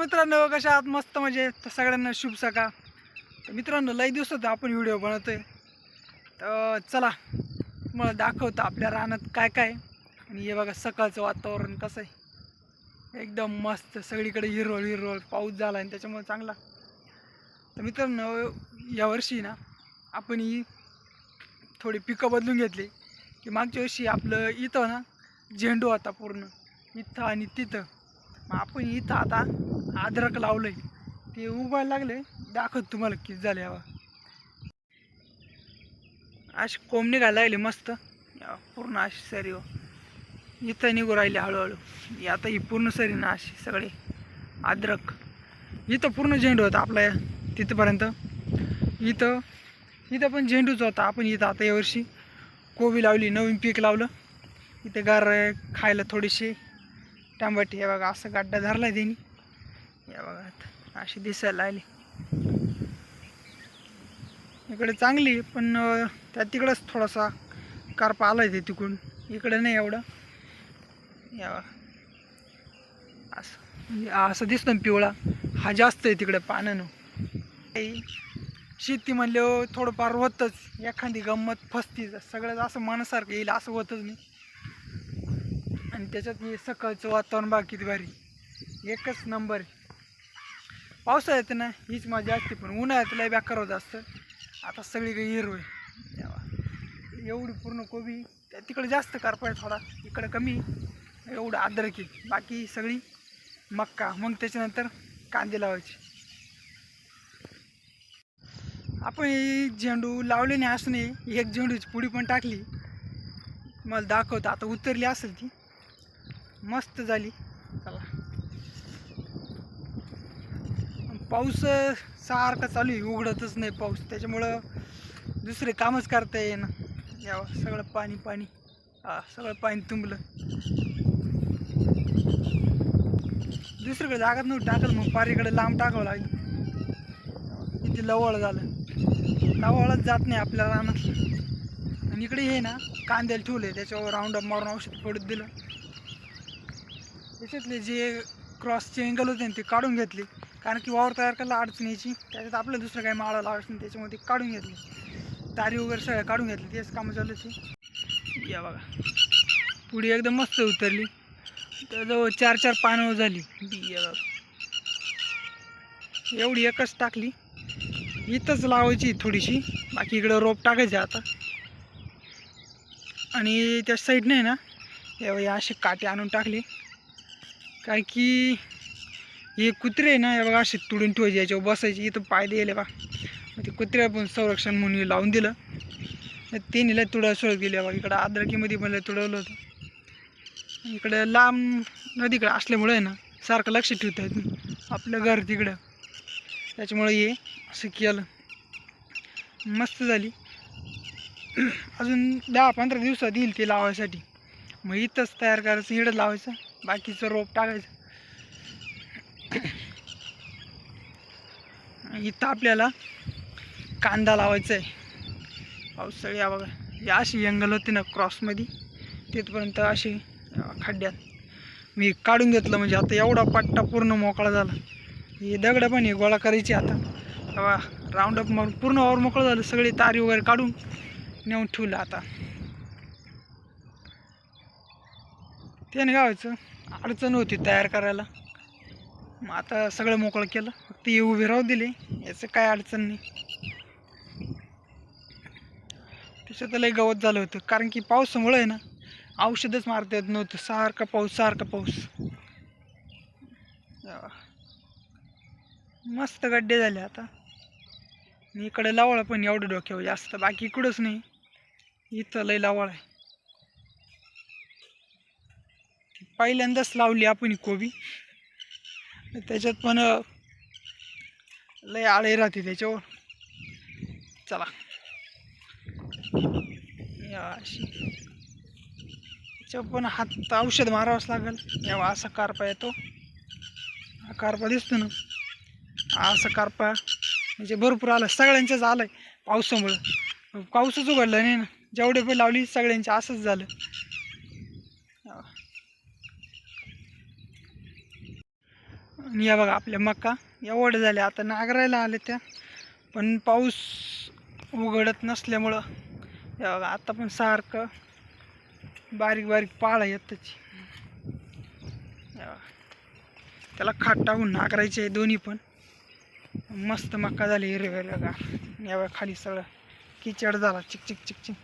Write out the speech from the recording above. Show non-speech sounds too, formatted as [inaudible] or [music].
मित्रांनो कशा आहात? मस्त म्हणजे तर सगळ्यांना शुभ सका तर मित्रांनो लई दिवसात आपण व्हिडिओ बनवतोय. तर चला तुम्हाला दाखवतो आपल्या रानात काय काय. आणि हे बघा सकाळचं वातावरण कसं आहे. एकदम मस्त सगळीकडे हिरवळ हिरवळ पाऊस झाला आणि त्याच्यामुळे चांगला. तर मित्रांनो यावर्षी ना आपण ही थोडी पिकं बदलून घेतली. की मागच्या वर्षी आपलं इथं ना झेंडू होता पूर्ण. इथं आणि तिथं. मग आपण इथं आता अद्रक लावलंय. ते उगायला लागले. दाखवत तुम्हाला किती झाले हवा अशी कोंब निघायला लागली मस्त. पूर्ण अशी सरी हो. इथं निघू राहिली हळूहळू. आता ही पूर्ण सरी ना अशी सगळे. अद्रक. इथं पूर्ण झेंडू होता आपला या तिथपर्यंत. इथं इथं पण झेंडूच होता. आपण इथं आता यावर्षी कोबी लावली नवीन पीक लावलं. इथे गार खायला थोडीशी टांबट हे बघा. असं गड्डा धरला आहे त्यांनी. या बघा अशी दिसायला लागली इकडे चांगली पण त्या तिकडंच थोडासा कारपा आला आहे ते तिकडून. इकडे नाही एवढं. या बघा. असं. म्हणजे असं दिसतं ना पिवळा. हा जास्त आहे तिकडे पाण्यानं. काही शेती म्हणल्यावर थोडंफार होतंच. एखादी गंमत फसती. सगळंच असं मनासारखं येईल असं होतच नाही. आणि त्याच्यात मी सकाळचं वातावरण बाकी भारी एकच नंबर आहे. पावसाळ्यात ना हीच मजा असते पण उन्हाळ्यात लय बेकार होत असतं. आता सगळीकडे हिरव आहे. एवढी पूर्ण कोबी त्या तिकडे जास्त करपाय थोडा इकडे कमी एवढं अद्रक बाकी सगळी मक्का. मग त्याच्यानंतर कांदे लावायचे. आपण ही झेंडू लावले नाही असं नाही एक झेंडूची पुडी पण टाकली. मला दाखवतं. आता उतरली असेल ती. मस्त झाली. चला. पाऊस सारखा चालू आहे. उघडतच नाही पाऊस. त्याच्यामुळं दुसरे कामच करता येईना. यावं. सगळं पाणी पाणी. हा सगळं पाणी तुंबलं. दुसरीकडे जागात नव्हतं टाकलं मग पारीकडे लांब टाकावं लागलं. इथे लवळ झालं. लवळच जात नाही आपल्या रानात. आणि इकडे हे ना कांद्याला ठेवले त्याच्यावर राऊंड अप मारून औषध पडत दिलं. त्याच्यातले जे क्रॉसचे अँगल होते ना ते काढून घेतले. कारण की वावर तयार करायला अडचण यायची. त्याच्यात आपलं दुसरं काही माळा लावायचं नाही त्याच्यामध्ये काढून घेतले. तारी वगैरे सगळ्या काढून घेतली तेच कामं चालू होती. या बघा. पुढी एकदम मस्त उतरली. तर जवळ चार चार पानं झाली. या बघा. एवढी एकच टाकली. इथंच लावायची थोडीशी. बाकी इकडं रोप टाकायचे आता. आणि त्या साईडने ना या असे काटे आणून टाकले. काय की हे कुत्रे आहे ना हे बघा असे तुडून ठेवायचे याच्यावर बसायचे इथं पाय द्यायला बा. मग ते कुत्र्या पण संरक्षण म्हणून हे लावून दिलं. ते नेलं तुडा सोडत गेले बघा इकडं आद्रकीमध्ये पण लय तुडवलं होतं. इकडं लांब नदीकडं असल्यामुळे आहे ना सारखं लक्ष ठेवता येत आपलं घर तिकडं. त्याच्यामुळे हे असं केलं. मस्त झाली. अजून दहा पंधरा दिवसात येईल ते लावायसाठी. मग इथंच तयार करायचं इकडंच लावायचं. बाकीचं रोप टाकायचं. [coughs] इथं आपल्याला कांदा लावायचा आहे पावसाळी या बघा. या अशी अँगल होती ना क्रॉसमध्ये तिथपर्यंत अशी खड्ड्यात. मी काढून घेतलं म्हणजे आता एवढा पट्टा पूर्ण मोकळा झाला. हे दगडं पण हे गोळा करायची आता. तेव्हा राऊंड अप मारून पूर्ण वावर मोकळं झालं. सगळी तारी वगैरे काढून नेऊन ठेवलं आता. त्याने गावायचं अडचण होती तयार करायला. मग आता सगळं मोकळं केलं. फक्त हे उभे राहू दिले. याचं काय अडचण नाही. त्याच्यात लय गवत झालं होतं. कारण की पावसामुळं आहे ना औषधच मारता येत नव्हतं. सारखा पाऊस सारखा पाऊस. मस्त गड्डे झाले आता. इकडे लावळ पण एवढं डोक्यावर जास्त. बाकी इकडंच नाही. इथं लय लावळ आहे. पहिल्यांदाच लावली आपण कोबी. त्याच्यात पण लय आळे राहते त्याच्यावर. चला. या अशी. त्याच्यावर पण हात औषध मारावंच लागेल. या असा कारपा येतो. हा कारपा दिसतो ना. हा असा कारपा. म्हणजे भरपूर आला. सगळ्यांच्याच आहे पावसामुळं. पाऊसच उघडला नाही ना. जेवढे पण लावली सगळ्यांचे असंच झालं. आणि या बघा आपल्या मका एवढं झाल्या. आता नागरायला आले त्या पण पाऊस उघडत नसल्यामुळं या बघा आता पण सारखं बारीक बारीक पाळा येत त्याची. या त्याला खाट टाकून नागरायचे दोन्ही पण. मस्त मका झाली हिरव्या बघा या बघा खाली सगळं किचड झाला. चिक चिक चिक चिक.